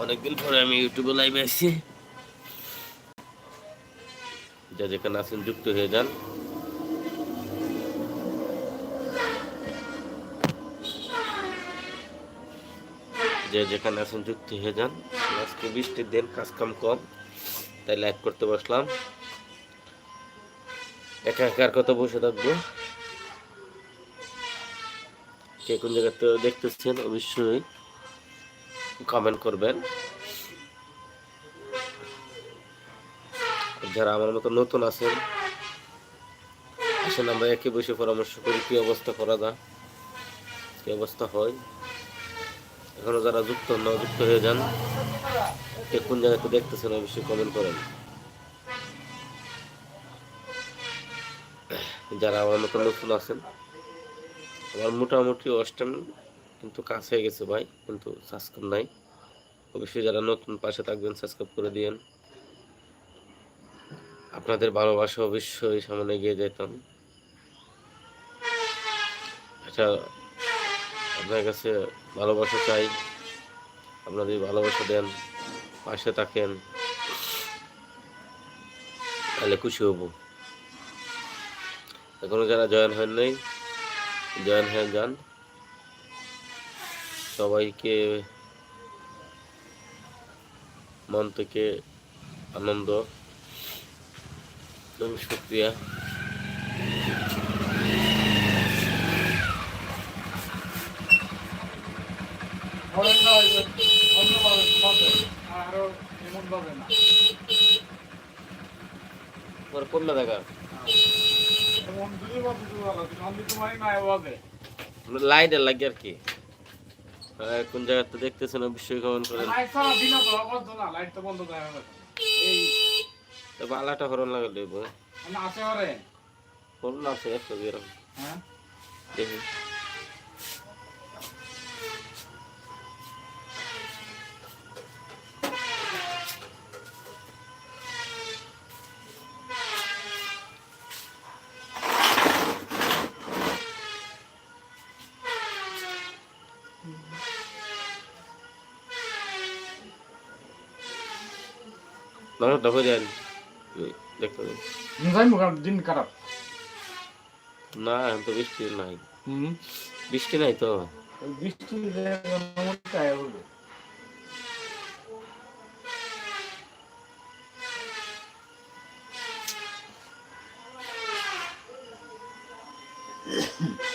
অনেকদিন পরে আমি ইউটিউবে লাইভে আসছি যা যেখানে আছেন যুক্ত হয়ে যান। যে যেখানে আছেন যুক্ত হয়ে যান। আজকে বৃষ্টির দিন কাজ কাম কম তাই লাইভ করতে বসলাম। একা একার কথা বসে থাকব? কে কোন জায়গাতে দেখতেছেন? অবশ্যই। কমেন্ট করবেন। যারা আমার মতো নতুন আছেন, আসেন আমরা একে বসে পরামর্শ করি, কি অবস্থা করা যায়, কি অবস্থা হয়। এখনও যারা যুক্ত না যুক্ত হয়ে যান, কে কোন জায়গাতে দেখতেছেন, অবশ্যই কমেন্ট করেন। যারা আমার মতো নতুন আছেন, আমার মোটামুটি অস্টান কিন্তু কাজ হয়ে গেছে ভাই, কিন্তু সাবস্ক্রাইব নাই। অবশ্যই যারা নতুন পাশে থাকবেন সাবস্ক্রাইব করে দিয়েন। আপনাদের ভালোবাসা অবশ্যই সামনে এগিয়ে যেতাম। আচ্ছা আপনার কাছে ভালোবাসা চাই আপনাদের ভালোবাসা দেন, পাশে থাকেন, তাহলে খুশি হব। এখনও যারা জয়েন হন নাই জয়েন হয়ে যান। সবাইকে মন থেকে আনন্দ এবং শুক্রিয়া দেখা? হবে লাইট লাগে আর কি। কোন জায়গাতে দেখতেছেন অবশ্যই কমেন্ট করেন। তবে আলাটা হরণ লাগে দেবো হরণ আছে একটা এরকম। হ্যাঁ। দেখি। দেখো দেখতে যাই মুখ দিন খারাপ না তো বৃষ্টি নাই বৃষ্টি নাই তো বৃষ্টি Mm-hmm.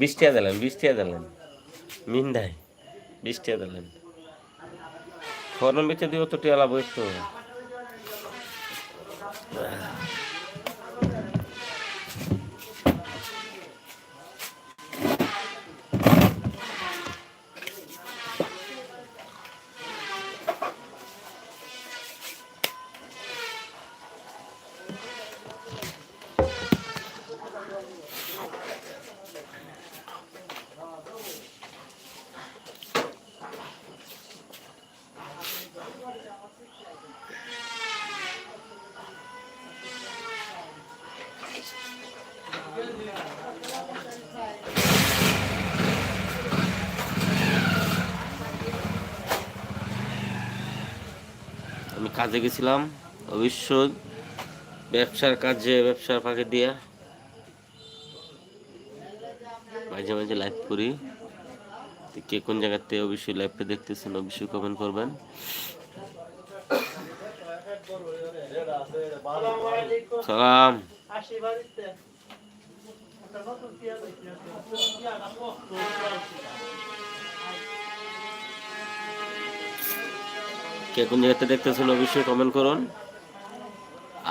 বৃষ্টিয়া দিলেন বৃষ্টিয়া দিলেন। মিন্দাই বৃষ্টিয়া দিলেন। ফরন বেচে দিও তো টিয়ালা বইস তো আমি কাজে গেছিলাম, অবশ্যই। ব্যবসার কাজে, ব্যবসার ফাঁকে দিয়া মাঝে মাঝে লাইভ করি। কে কোন জায়গাতে অবশ্যই লাইভটা দেখতেছেন, অবশ্যই কমেন্ট করবেন। সালাম। কে কোন জায়গাতে দেখতেছেন অবশ্যই কমেন্ট করুন।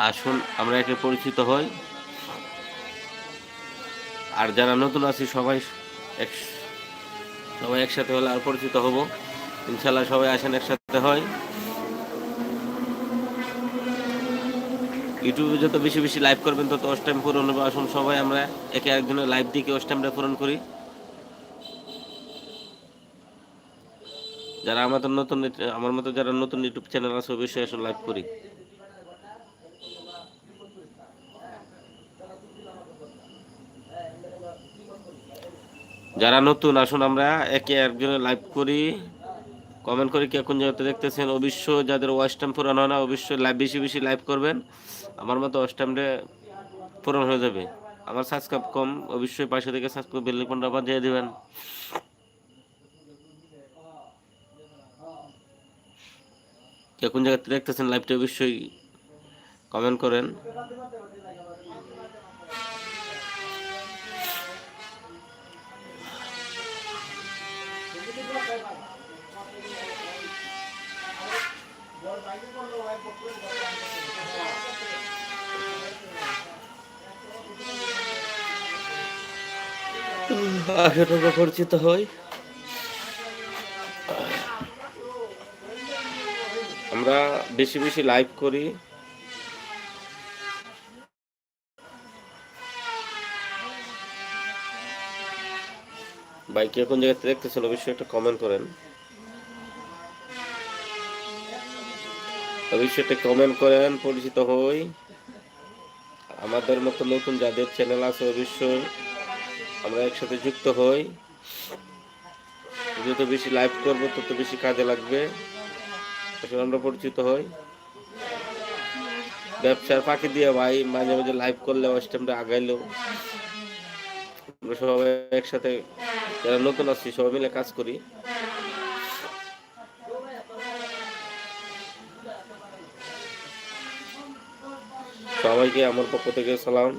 আসুন, আমরা একে পরিচিত হই। আর যারা নতুন আছি, সবাই এক, সবাই একসাথে হলে আর পরিচিত হব। ইনশাল্লাহ সবাই আসেন একসাথে হয় ইউটিউবে যত বেশি বেশি লাইভ করবেন, তত অস টাইম পূরণ হবে। আসুন সবাই, আমরা একে একজনের লাইভ দিকে অস টাইমটা পূরণ করি। যারা আমাদের নতুন আমার মতো যারা নতুন ইউটিউব চ্যানেল আছে, অবশ্যই আসলে লাইভ করি। যারা নতুন, আসুন আমরা একে একজনে লাইভ করি। কমেন্ট করে কে কোন জায়গাতে দেখতেছেন, অবশ্যই যাদের ওয়াচ টাইম পূরণ হয় না, অবশ্যই লাইভ বেশি বেশি লাইভ করবেন। আমার মতো টাইমটা পূরণ হয়ে যাবে। আমার সাবস্ক্রাইব কম, অবশ্যই পাশে থেকে সাবস্ক্রাইব বেল বাজিয়ে দিবেন। কে কোন জায়গাতে দেখতেছেন লাইভটা অবশ্যই কমেন্ট করেন। আসলে আমরা পরিচিত হই আমরা বেশি বেশি লাইভ করি। বাইকে কোন জায়গাতে দেখতেছেন অবশ্যই একটা কমেন্ট করেন। অবশ্যই একটা কমেন্ট করেন, পরিচিত হই। আমাদের মতো নতুন যাদের চ্যানেল আছে অবশ্যই আমরা একসাথে যুক্ত হই। যত বেশি লাইভ করব, তত বেশি কাজে লাগবে। আসলে আমরা পরিচিত হই। ব্যবসার ফাঁকি দিয়ে ভাই মাঝে মাঝে লাইভ করলে ওয়েস্টার্নটা আগাইলো আমরা সবাই একসাথে, যারা নতুন আছি, সবাই মিলে কাজ করি। সবাইকে আমার পক্ষ থেকে সালাম।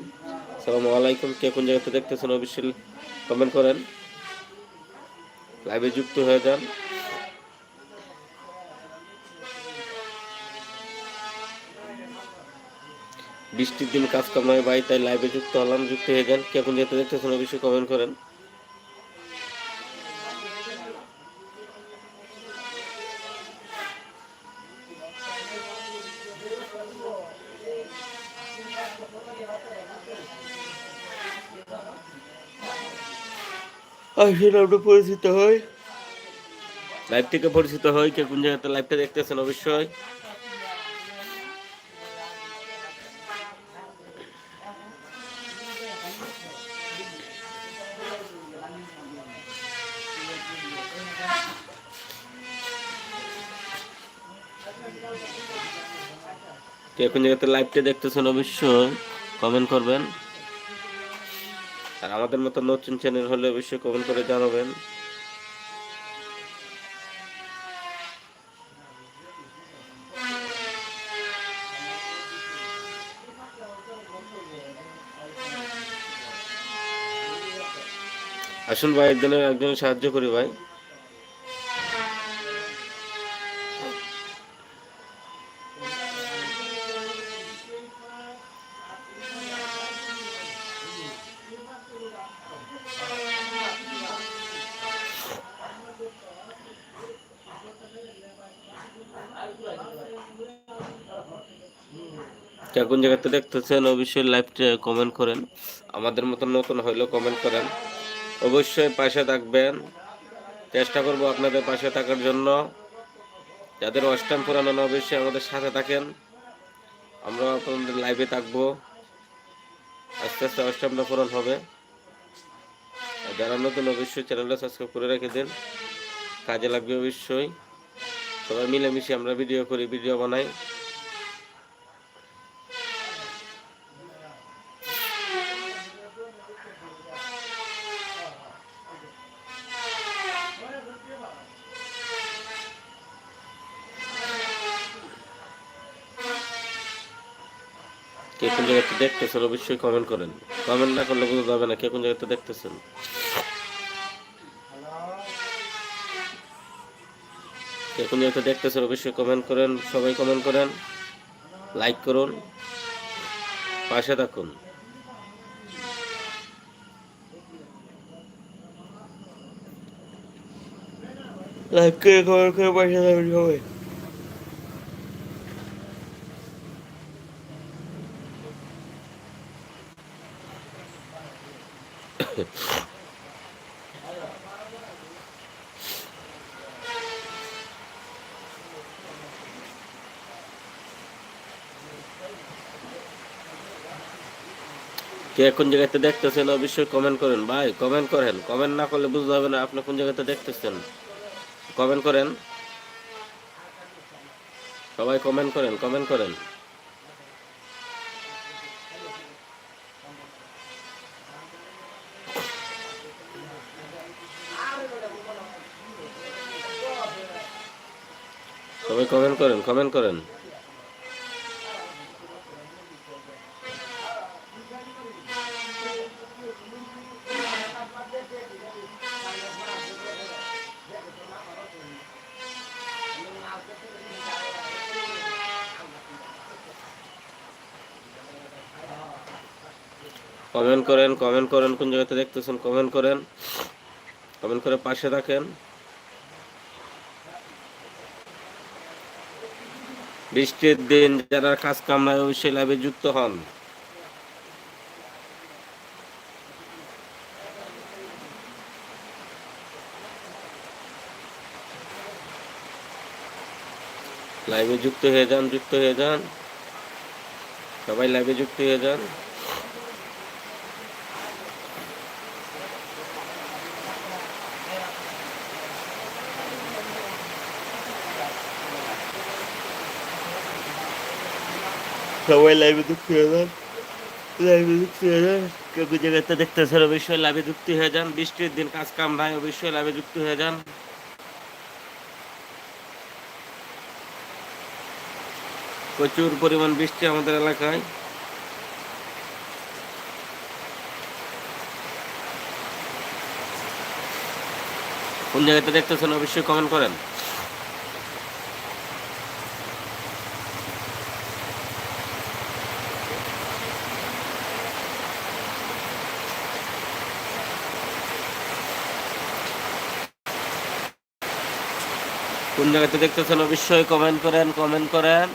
সালাম আলাইকুম। কে কোন জায়গাতে দেখতেছেন, অবশ্যই কমেন্ট করেন। লাইভে যুক্ত হয়ে যান। বৃষ্টির দিন কাজ কাম নয় ভাই তাই লাইভে যুক্ত হলাম যুক্ত হয়ে যান। কে কোন জায়গাতে দেখতেছেন অবশ্যই কমেন্ট করেন। আসলে আমরা পরিচিত হই লাইভ থেকে পরিচিত হই কে কোন জায়গাতে লাইভটা দেখতেছেন অবশ্যই। কে কোন জায়গাতে লাইভটা দেখতেছেন অবশ্যই কমেন্ট করবেন। আর আমাদের মতো নতুন চ্যানেল হলে অবশ্যই কমেন্ট করে জানাবেন। আসুন ভাই, একজনের একজনের সাহায্য করি ভাই। কোন জায়গাতে দেখতেছেন, অবশ্যই লাইভটা কমেন্ট করেন। আমাদের মতো নতুন হইলেও কমেন্ট করেন। অবশ্যই পাশে থাকবেন। চেষ্টা করব আপনাদের পাশে থাকার জন্য। যাদের অষ্টম পুরানো অবশ্যই আমাদের সাথে থাকেন। আমরা আপনাদের লাইভে থাকব। আস্তে আস্তে অষ্টমটা পূরণ হবে। যারা নতুন, অবশ্যই চ্যানেলটা সাবস্ক্রাইব করে রেখে দিন। কাজে লাগবে অবশ্যই। সবাই মিলেমিশে আমরা ভিডিও করি ভিডিও বানাই। কে কোন জায়গাতে দেখতেছেন অবশ্যই কমেন্ট করেন। কমেন্ট না করলে বোঝা যাবে না কে কোন জায়গাতে দেখতেছেন। কে কোন জায়গাতে দেখতেছেন অবশ্যই কমেন্ট করেন, সবাই কমেন্ট করেন। লাইক করুন। পাশে থাকুন। লাইক করে কমেন্ট করে পাশে থাকুন সবাই। কে কোন জায়গাতে দেখতেছেন অবশ্যই কমেন্ট করেন। ভাই কমেন্ট করেন। কমেন্ট না করলে বুঝতে হবে না আপনি কোন জায়গাতে দেখতেছেন। কমেন্ট করেন। সবাই কমেন্ট করেন কমেন্ট করেন। সবাই কমেন্ট করেন কমেন্ট করেন। কমেন্ট করেন কমেন্ট করেন, কোন জায়গাতে দেখতেছেন, কমেন্ট করেন। কমেন্ট করে পাশে রাখেন বৃষ্টির দিন যারা কাজ কামনায় সে লাভে যুক্ত হন। লাইভে যুক্ত হয়ে যান, যুক্ত হয়ে যান। সবাই লাইভে যুক্ত হয়ে যান। সবাই লাইভে যুক্ত হয়ে যান। লাইভে যুক্ত হয়ে যান। কেউ জায়গাতে দেখতেছেন অবশ্যই লাইভে যুক্ত হয়ে যান। বৃষ্টির দিন কাজ কাম নাই, অবশ্যই লাইভে যুক্ত হয়ে যান। প্রচুর পরিমাণ বৃষ্টি আমাদের এলাকায়। কোন জায়গাতে দেখতেছেন অবশ্যই কমেন্ট করেন। কোন জায়গাতে দেখতেছেন? অবশ্যই কমেন্ট করেন কমেন্ট করেন।